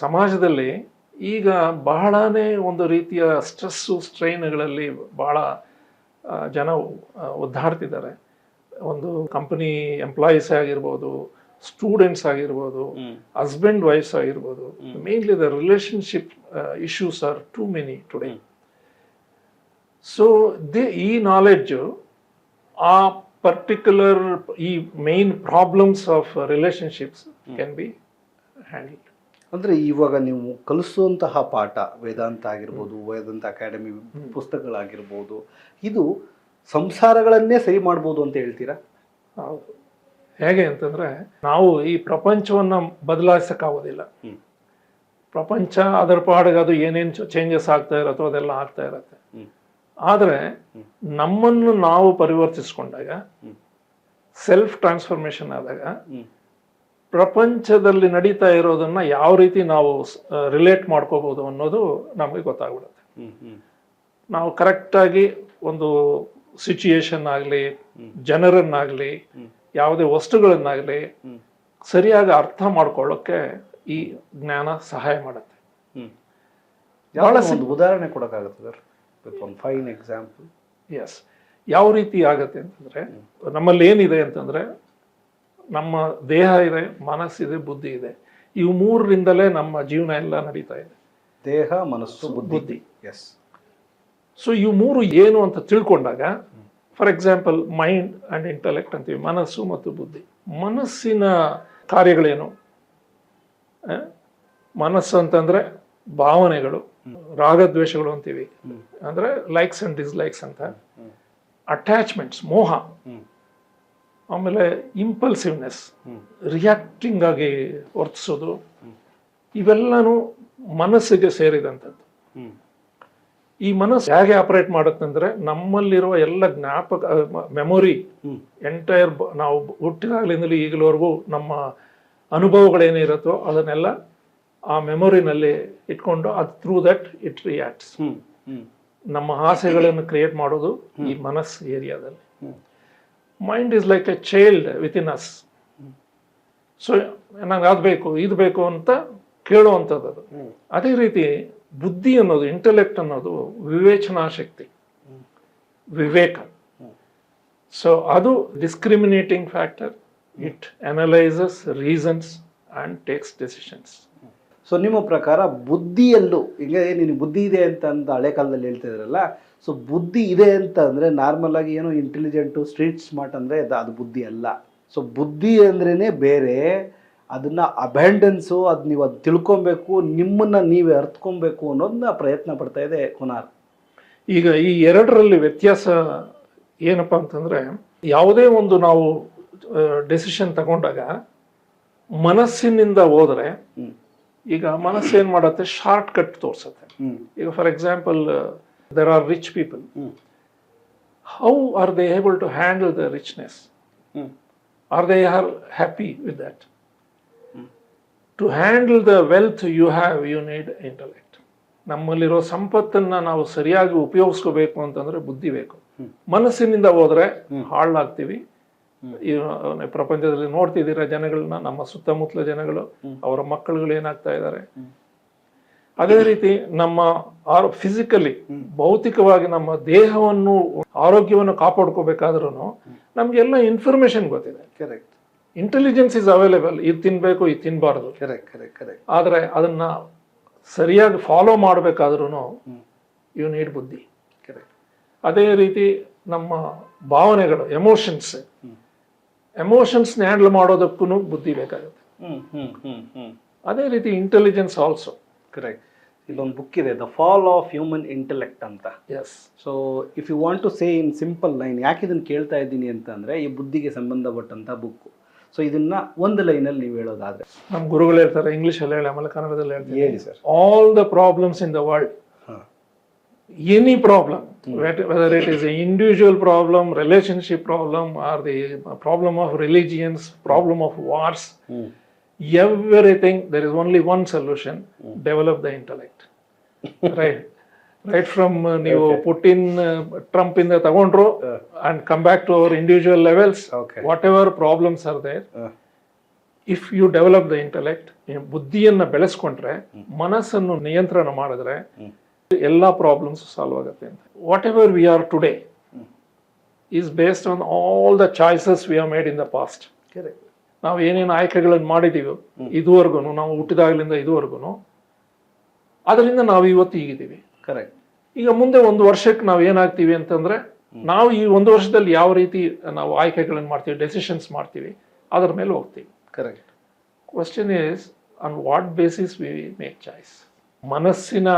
ಸಮಾಜದಲ್ಲಿ ಈಗ ಬಹಳನೇ ಒಂದು ರೀತಿಯ ಸ್ಟ್ರೆಸ್ಸು ಸ್ಟ್ರೈನ್ಗಳಲ್ಲಿ ಬಹಳ ಜನ ಒದ್ದಾಡ್ತಿದ್ದಾರೆ. ಒಂದು ಕಂಪನಿ ಎಂಪ್ಲಾಯೀಸ್ ಆಗಿರ್ಬೋದು ಸ್ಟೂಡೆಂಟ್ಸ್ ಆಗಿರ್ಬೋದು ಹಸ್ಬೆಂಡ್ ವೈಫ್ಸ್ ಆಗಿರ್ಬೋದು mainly the relationship issues are too many today so they ಈ ನಾಲೆಡ್ಜು ಆ ಪರ್ಟಿಕ್ಯುಲರ್ ಈ main problems of relationships can be handle ಅಂದ್ರೆ ಇವಾಗ ನೀವು ಕಲಿಸುವಂತಹ ಪಾಠ ವೇದಾಂತ ಆಗಿರ್ಬೋದು ವೇದಾಂತ ಅಕಾಡೆಮಿ ಪುಸ್ತಕಗಳಾಗಿರ್ಬೋದು ಇದು ಸಂಸಾರಗಳನ್ನೇ ಸರಿ ಮಾಡ್ಬೋದು ಅಂತ ಹೇಳ್ತೀರಾ? ಹೌದು. ಹೇಗೆ ಅಂತಂದ್ರೆ ನಾವು ಈ ಪ್ರಪಂಚವನ್ನು ಬದಲಾಯಿಸಕ್ಕಾಗೋದಿಲ್ಲ. ಪ್ರಪಂಚ ಅದರ ಪಾಡಿಗೆ ಅದು ಏನೇನು ಚೇಂಜಸ್ ಆಗ್ತಾ ಇರತ್ತೋ ಅದೆಲ್ಲ ಆಗ್ತಾ ಇರತ್ತೆ. ಆದರೆ ನಮ್ಮನ್ನು ನಾವು ಪರಿವರ್ತಿಸ್ಕೊಂಡಾಗ. ಸೆಲ್ಫ್ ಟ್ರಾನ್ಸ್ಫಾರ್ಮೇಶನ್ ಆದಾಗ. ಪ್ರಪಂಚದಲ್ಲಿ ನಡೀತಾ ಇರೋದನ್ನ ಯಾವ ರೀತಿ ನಾವು ರಿಲೇಟ್ ಮಾಡ್ಕೋಬಹುದು ಅನ್ನೋದು ನಮಗೆ ಗೊತ್ತಾಗ್ಬಿಡುತ್ತೆ. ನಾವು ಕರೆಕ್ಟಾಗಿ ಒಂದು ಸಿಚುಯೇಷನ್ ಆಗಲಿ ಜನರನ್ನಾಗಲಿ. ಯಾವುದೇ ವಸ್ತುಗಳನ್ನಾಗಲಿ ಸರಿಯಾಗಿ ಅರ್ಥ ಮಾಡ್ಕೊಳ್ಳೋಕೆ ಈ ಜ್ಞಾನ ಸಹಾಯ ಮಾಡುತ್ತೆ. ಒಂದು ಉದಾಹರಣೆ ಕೊಡೋಕ್ಕಾಗುತ್ತೆ ಸರ್? ಫೈನ್ ಎಕ್ಸಾಂಪಲ್ ಎಸ್ ಯಾವ ರೀತಿ ಆಗತ್ತೆ ಅಂತಂದ್ರೆ ನಮ್ಮಲ್ಲಿ ಏನಿದೆ ಅಂತಂದ್ರೆ ನಮ್ಮ ದೇಹ ಇದೆ ಮನಸ್ಸಿದೆ ಬುದ್ಧಿ ಇದೆ. ಇವು ಮೂರರಿಂದಲೇ ನಮ್ಮ ಜೀವನ ಎಲ್ಲ ನಡೀತಾ ಇದೆ. ದೇಹ ಮನಸ್ಸು ಬುದ್ಧಿ. ಎಸ್ ಸೊ ಇವು ಮೂರು ಏನು ಅಂತ ತಿಳ್ಕೊಂಡಾಗ for example mind and intellect ಅಂತೀವಿ ಮನಸ್ಸು ಮತ್ತು ಬುದ್ಧಿ. ಮನಸ್ಸಿನ ಕಾರ್ಯಗಳೇನು? ಮನಸ್ಸು ಅಂತಂದ್ರೆ ಭಾವನೆಗಳು ರಾಗದ್ವೇಷಗಳು ಅಂತೀವಿ. ಅಂದ್ರೆ ಲೈಕ್ಸ್ ಅಂಡ್ ಡಿಸ್ಲೈಕ್ಸ್ ಅಂತ. ಅಟ್ಯಾಚ್ಮೆಂಟ್ಸ್ ಮೋಹ. ಆಮೇಲೆ ಇಂಪಲ್ಸಿವ್ನೆಸ್ ರಿಯಾಕ್ಟಿಂಗ್ ಆಗಿ ವರ್ತಿಸೋದು ಇವೆಲ್ಲನೂ ಮನಸ್ಸಿಗೆ ಸೇರಿದಂಥದ್ದು. ಈ ಮನಸ್ಸು ಹೇಗೆ ಆಪರೇಟ್ ಮಾಡುತ್ತಂದ್ರೆ ನಮ್ಮಲ್ಲಿರುವ ಎಲ್ಲ ಜ್ಞಾಪಕ ಮೆಮೊರಿ ಎಂಟೈರ್ ನಾವು ಹುಟ್ಟಿದಾಗಲಿಂದಲೂ ಈಗಲವರೆಗೂ ನಮ್ಮ ಅನುಭವಗಳೇನಿರುತ್ತೋ ಅದನ್ನೆಲ್ಲ ಆ ಮೆಮೊರಿನಲ್ಲಿ ಇಟ್ಕೊಂಡು ಅದು ಥ್ರೂ ದಟ್ ಇಟ್ ರಿಯಾಕ್ಟ್ಸ್ ನಮ್ಮ ಆಸೆಗಳನ್ನು ಕ್ರಿಯೇಟ್ ಮಾಡೋದು ಈ ಮನಸ್ಸು ಏರಿಯಾದಲ್ಲಿ mind is like a child within us so ನಂಗೆ ಅದು ಬೇಕು ಇದು ಬೇಕು ಅಂತ ಕೇಳುವಂಥದ್ದು ಅದು. ಅದೇ ರೀತಿ ಬುದ್ಧಿ ಅನ್ನೋದು ಇಂಟೆಲೆಕ್ಟ್ ಅನ್ನೋದು ವಿವೇಚನಾ ಶಕ್ತಿ. ವಿವೇಕ. ಸೊ ಅದು discriminating factor it analyses reasons and takes decisions so ನಿಮ್ಮ ಪ್ರಕಾರ ಬುದ್ಧಿಯಲ್ಲೂ ಈಗ ನಿನಗೆ ಬುದ್ಧಿ ಇದೆ ಅಂತ ಅಂತ ಹಳೆ ಕಾಲದಲ್ಲಿ ಹೇಳ್ತಾ ಇದ್ರಲ್ಲ ಸೊ ಬುದ್ಧಿ ಇದೆ ಅಂತ ಅಂದರೆ ನಾರ್ಮಲ್ ಆಗಿ ಏನೋ ಇಂಟೆಲಿಜೆಂಟು ಸ್ಟ್ರೀಟ್ ಸ್ಮಾರ್ಟ್ ಅಂದರೆ ಅದು ಬುದ್ಧಿ ಅಲ್ಲ ಸೊ ಬುದ್ಧಿ ಅಂದ್ರೇ ಬೇರೆ ಅದನ್ನು ಅಬ್ಯಾಂಡೆನ್ಸು ಅದು ನೀವು ಅದು ತಿಳ್ಕೊಬೇಕು ನಿಮ್ಮನ್ನು ನೀವೇ ಅರ್ತ್ಕೊಬೇಕು ಅನ್ನೋದನ್ನ ಪ್ರಯತ್ನ ಪಡ್ತಾ ಇದೆ ಕುನಾರ್ ಈಗ ಈ ಎರಡರಲ್ಲಿ ವ್ಯತ್ಯಾಸ ಏನಪ್ಪ ಅಂತಂದರೆ ಯಾವುದೇ ಒಂದು ನಾವು ಡೆಸಿಷನ್ ತಗೊಂಡಾಗ ಮನಸ್ಸಿನಿಂದ ಹೋದರೆ. ಈಗ ಮನಸ್ಸು ಏನ್ ಮಾಡತ್ತೆ? ಶಾರ್ಟ್ ಕಟ್ ತೋರ್ಸತ್ತೆ ಈಗ for example there are rich people how are they able to handle the richness are they are happy with that to handle the wealth you have you need intellect ನಮ್ಮಲ್ಲಿರೋ ಸಂಪತ್ತನ್ನ ನಾವು ಸರಿಯಾಗಿ ಉಪಯೋಗಿಸ್ಕೋಬೇಕು ಅಂತಂದ್ರೆ ಬುದ್ಧಿ ಬೇಕು. ಮನಸ್ಸಿನಿಂದ ಹೋದ್ರೆ ಹಾಳಾಗ್ತೀವಿ. ಪ್ರಪಂಚದಲ್ಲಿ ನೋಡ್ತಿದ್ದೀರಾ ಜನಗಳನ್ನ ನಮ್ಮ ಸುತ್ತಮುತ್ತಲ ಜನಗಳು ಅವರ ಮಕ್ಕಳುಗಳು ಏನಾಗ್ತಾ ಇದ್ದಾರೆ? ಅದೇ ರೀತಿ ನಮ್ಮ ಫಿಸಿಕಲಿ ಭೌತಿಕವಾಗಿ ನಮ್ಮ ದೇಹವನ್ನು ಆರೋಗ್ಯವನ್ನು ಕಾಪಾಡ್ಕೋಬೇಕಾದ್ರೂ ನಮ್ಗೆಲ್ಲ ಇನ್ಫಾರ್ಮೇಶನ್ ಗೊತ್ತಿದೆ. ಕರೆಕ್ಟ್ ಇಂಟೆಲಿಜೆನ್ಸ್ ಇಸ್ ಅವೈಲೇಬಲ್ ಇದು ತಿನ್ಬೇಕು ಇದು ತಿನ್ಬಾರ್ದು. ಕರೆಕ್ಟ್ ಕರೆಕ್ಟ್ ಕರೆಕ್ಟ್ ಆದರೆ ಅದನ್ನ ಸರಿಯಾಗಿ ಫಾಲೋ ಮಾಡಬೇಕಾದ್ರೂ. ಯು ನೀಡ್ ಬುದ್ಧಿ. ಕರೆಕ್ಟ್ ಅದೇ ರೀತಿ ನಮ್ಮ ಭಾವನೆಗಳು ಎಮೋಷನ್ಸ್ ಎಮೋಷನ್ಸ್ನ ಹ್ಯಾಂಡಲ್ ಮಾಡೋದಕ್ಕೂ ಬುದ್ಧಿ ಬೇಕಾಗುತ್ತೆ. ಅದೇ ರೀತಿ ಇಂಟೆಲಿಜೆನ್ಸ್ ಆಲ್ಸೋ ಕರೆಕ್ಟ್ ಇಲ್ಲೊಂದು ಬುಕ್ ಇದೆ the fall of human intellect ಅಂತ. Yes so if you want to say in simple line ಯಾಕೆ ಇದನ್ನು ಕೇಳ್ತಾ ಇದ್ದೀನಿ ಅಂತಂದರೆ ಈ ಬುದ್ಧಿಗೆ ಸಂಬಂಧಪಟ್ಟಂಥ ಬುಕ್ಕು ಸೊ ಇದನ್ನ ಒಂದು ಲೈನಲ್ಲಿ ನೀವು ಹೇಳೋದಾದ್ರೆ. ನಮ್ಮ ಗುರುಗಳು ಹೇಳ್ತಾರೆ ಇಂಗ್ಲೀಷಲ್ಲಿ ಹೇಳಿ ಆಮೇಲೆ ಕನ್ನಡದಲ್ಲಿ ಹೇಳ್ತಾರೆ. ಹೇಳಿ sir all the problems in the world any problem, whet- whether it is an individual problem, relationship problem, or the problem of religions, problem of wars, ಹ್ಞೂ everything, there is only one solution develop the intellect. right. Right from uh, ನೀವು in Trump ಇಂದ ತಗೊಂಡ್ರು and come back to our individual levels, Okay. Whatever problems are there you if you develop the intellect ಬುದ್ಧಿಯನ್ನ ಬೆಳೆಸ್ಕೊಂಡ್ರೆ ಮನಸ್ಸನ್ನು ನಿಯಂತ್ರಣ ಮಾಡಿದ್ರೆ ಎಲ್ಲ problems solve ಆಗುತ್ತೆ ಅಂತ. Whatever we are today is based on all the choices we are made in the past ನಾವು ಏನೇನು ಆಯ್ಕೆಗಳನ್ನು ಮಾಡಿದ್ದೀವಿ ಇದುವರೆಗೂ ನಾವು ಹುಟ್ಟಿದಾಗಲಿಂದ ಇದುವರೆಗೂ ಅದರಿಂದ ನಾವು ಇವತ್ತು ಈಗಿದ್ದೀವಿ. ಕರೆಕ್ಟ್ ಈಗ ಮುಂದೆ ಒಂದು ವರ್ಷಕ್ಕೆ ನಾವು ಏನಾಗ್ತೀವಿ ಅಂತಂದ್ರೆ ನಾವು ಈ ಒಂದು ವರ್ಷದಲ್ಲಿ ಯಾವ ರೀತಿ ನಾವು ಆಯ್ಕೆಗಳನ್ನು ಮಾಡ್ತೀವಿ ಡೆಸಿಷನ್ಸ್ ಮಾಡ್ತೀವಿ ಅದರ ಮೇಲೆ ಹೋಗ್ತೀವಿ. Correct question is on what basis we make choice ಮನಸ್ಸಿನ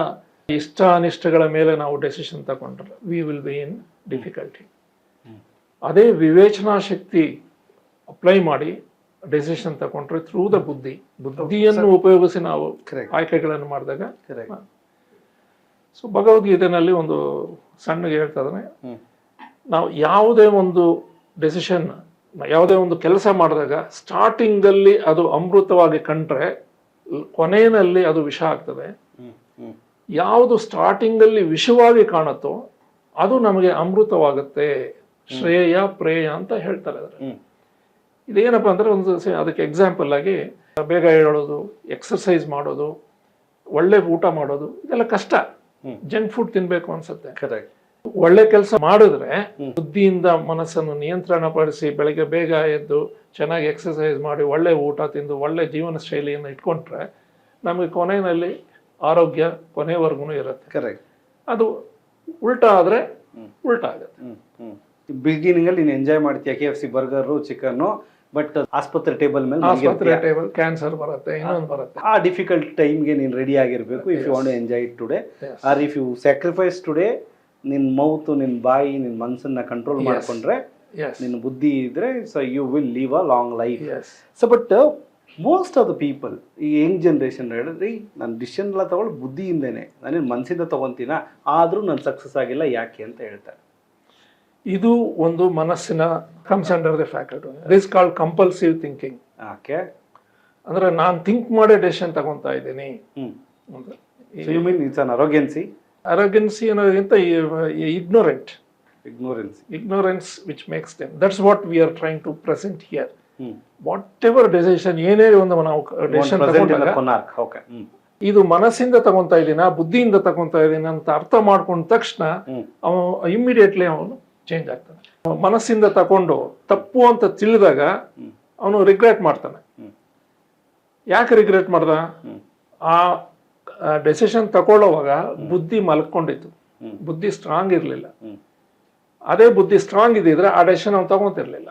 ಇಷ್ಟ ಅನಿಷ್ಟಗಳ ಮೇಲೆ ನಾವು ಡೆಸಿಷನ್ ತಗೊಂಡ್ರೆ we will be in difficulty ಅದೇ ವಿವೇಚನಾ ಶಕ್ತಿ ಅಪ್ಲೈ ಮಾಡಿ ಡೆಸಿಷನ್ ತಗೊಂಡ್ರೆ ಥ್ರೂ ದ ಬುದ್ಧಿ. ಬುದ್ಧಿಯನ್ನು ಉಪಯೋಗಿಸಿ ನಾವು. ಆಯ್ಕೆಗಳನ್ನು ಮಾಡಿದಾಗ ಸೊ ಭಗವದ್ಗೀತೆನಲ್ಲಿ ಒಂದು ಸಣ್ಣಗೆ ಹೇಳ್ತಾ ಇದ್ದಾನೆ ನಾವು ಯಾವುದೇ ಒಂದು ಡೆಸಿಷನ್ ಯಾವುದೇ ಒಂದು ಕೆಲಸ ಮಾಡಿದಾಗ ಸ್ಟಾರ್ಟಿಂಗಲ್ಲಿ ಅದು ಅಮೃತವಾಗಿ ಕಂಡ್ರೆ ಕೊನೆಯಲ್ಲಿ ಅದು ವಿಷ ಆಗ್ತದೆ. ಯಾವುದು ಸ್ಟಾರ್ಟಿಂಗಲ್ಲಿ ವಿಷವಾಗಿ ಕಾಣುತ್ತೋ ಅದು ನಮಗೆ ಅಮೃತವಾಗುತ್ತೆ. ಶ್ರೇಯ ಪ್ರೇಯ ಅಂತ ಹೇಳ್ತಾರೆ ಅದರಲ್ಲಿ. ಹ್ಮ್. ಇದೇನಪ್ಪ ಅಂದ್ರೆ ಒಂದು ಅದಕ್ಕೆ ಎಕ್ಸಾಂಪಲ್ ಆಗಿ ಬೇಗ ಹೇಳೋದು ಎಕ್ಸರ್ಸೈಸ್ ಮಾಡೋದು ಒಳ್ಳೆ ಊಟ ಮಾಡೋದು ಇದೆಲ್ಲ ಕಷ್ಟ. ಜಂಕ್ ಫುಡ್ ತಿನ್ಬೇಕು ಅನ್ಸುತ್ತೆ. ಒಳ್ಳೆ ಕೆಲಸ ಮಾಡಿದ್ರೆ ಬುದ್ಧಿಯಿಂದ ಮನಸ್ಸನ್ನು ನಿಯಂತ್ರಣ ಪಡಿಸಿ ಬೆಳಗ್ಗೆ ಬೇಗ ಎದ್ದು ಚೆನ್ನಾಗಿ ಎಕ್ಸರ್ಸೈಸ್ ಮಾಡಿ ಒಳ್ಳೆ ಊಟ ತಿಂದು ಒಳ್ಳೆ ಜೀವನ ಶೈಲಿಯನ್ನು ಇಟ್ಕೊಂಡ್ರೆ ನಮಗೆ ಕೊನೆಯಲ್ಲಿ ಆರೋಗ್ಯ ಕೊನೆವರೆಗೂ ಇರುತ್ತೆ. ಕರೆಕ್ಟ್ ಅದು ಉಲ್ಟಾ ಆದರೆ ಉಲ್ಟಾ ಆಗುತ್ತೆ. ಬಿಗಿನಿಂಗ್ ಅಲ್ಲಿ ನೀನು ಎಂಜಾಯ್ ಮಾಡ್ತೀಯ K F C burger chicken but ಆಸ್ಪತ್ರೆ ಟೇಬಲ್ ಮೇಲೆ ಆಸ್ಪತ್ರೆ ಟೇಬಲ್ ಕ್ಯಾನ್ಸರ್ ಬರುತ್ತೆ ಇನ್ನೊಂದು ಬರುತ್ತೆ. ಆ ಡಿಫಿಕಲ್ಟ್ ಟೈಮ್ಗೆ ನೀನು ರೆಡಿ ಆಗಿರಬೇಕು if you want enjoy it today or if you sacrifice today ನಿನ್ನ ಮೌತು ನಿನ್ನ ಬಾಯಿ ನಿನ್ನ ಮನಸ್ಸನ್ನ ಕಂಟ್ರೋಲ್ ಮಾಡಿಕೊಂಡ್ರೆ ನಿನ್ನ ಬುದ್ಧಿ ಇದ್ರೆ so you will live a long life so but most of the people ಈ ಯಂಗ್ ಜನ್ರೇಷನ್ ಹೇಳಿದ್ರಿ ನಾನು ಡಿಸಿಷನ್ ಎಲ್ಲ ತಗೊಳ್ಳೋ ಬುದ್ಧಿಯಿಂದೇನೆ. ನಾನೇನು ಮನಸ್ಸಿಂದ ತಗೊಂತೀನ? ಆದರೂ ನಾನು ಸಕ್ಸಸ್ ಆಗಿಲ್ಲ ಯಾಕೆ? ಅಂತ ಹೇಳ್ತಾರೆ. ಇದು ಒಂದು ಮನಸ್ಸಿನ comes under the faculty is called compulsive thinking okay ಅಂದ್ರೆ ನಾನು ಥಿಂಕ್ ಮಾಡೇ ಡೆಸಿಷನ್ ತಗೊಂತಾ ಇದ್ದೀನಿ. ಯು ಮೀನ್ ಇಟ್ಸ್ ಅನ್ ಅರೋಗೆನ್ಸಿ ಅರೋಗೆನ್ಸಿ ಅನ್ನೋದಕ್ಕಿಂತ ignorant ignorance ignorance which makes them. That's what we are trying to present here. Hmm. Ever decision ಏನೇ ಒಂದು ನಾವು decision ಇದು ಮನಸ್ಸಿಂದ ತಗೊಂತ ಇದ್ದೀನ ಬುದ್ಧಿಯಿಂದ ತಗೊಂತ ಇದ್ದೀನಿ ಅಂತ ಅರ್ಥ ಮಾಡ್ಕೊಂಡ ತಕ್ಷಣ ಅವ ಇಮ್ಮಿಡಿಯೇಟ್ಲಿ ಅವನು ಚೇಂಜ್ ಆಗ್ತಾನೆ. ಮನಸ್ಸಿಂದ ತಗೊಂಡು ತಪ್ಪು ಅಂತ ತಿಳಿದಾಗ. ಅವನು ರಿಗ್ರೆಟ್ ಮಾಡ್ತಾನೆ. ಯಾಕೆ ರಿಗ್ರೆಟ್ ಮಾಡ್ದ. ಆ ಡೆಸಿಷನ್ ತಗೊಳ್ಳೋವಾಗ ಬುದ್ಧಿ ಮಲ್ಕೊಂಡಿತ್ತು. ಬುದ್ಧಿ ಸ್ಟ್ರಾಂಗ್ ಇರಲಿಲ್ಲ. ಅದೇ ಬುದ್ಧಿ ಸ್ಟ್ರಾಂಗ್ ಇದ್ದಿದ್ರೆ ಆ ಡೆಸಿಷನ್ ಅವ್ನು ತಗೊಂತಿರ್ಲಿಲ್ಲ.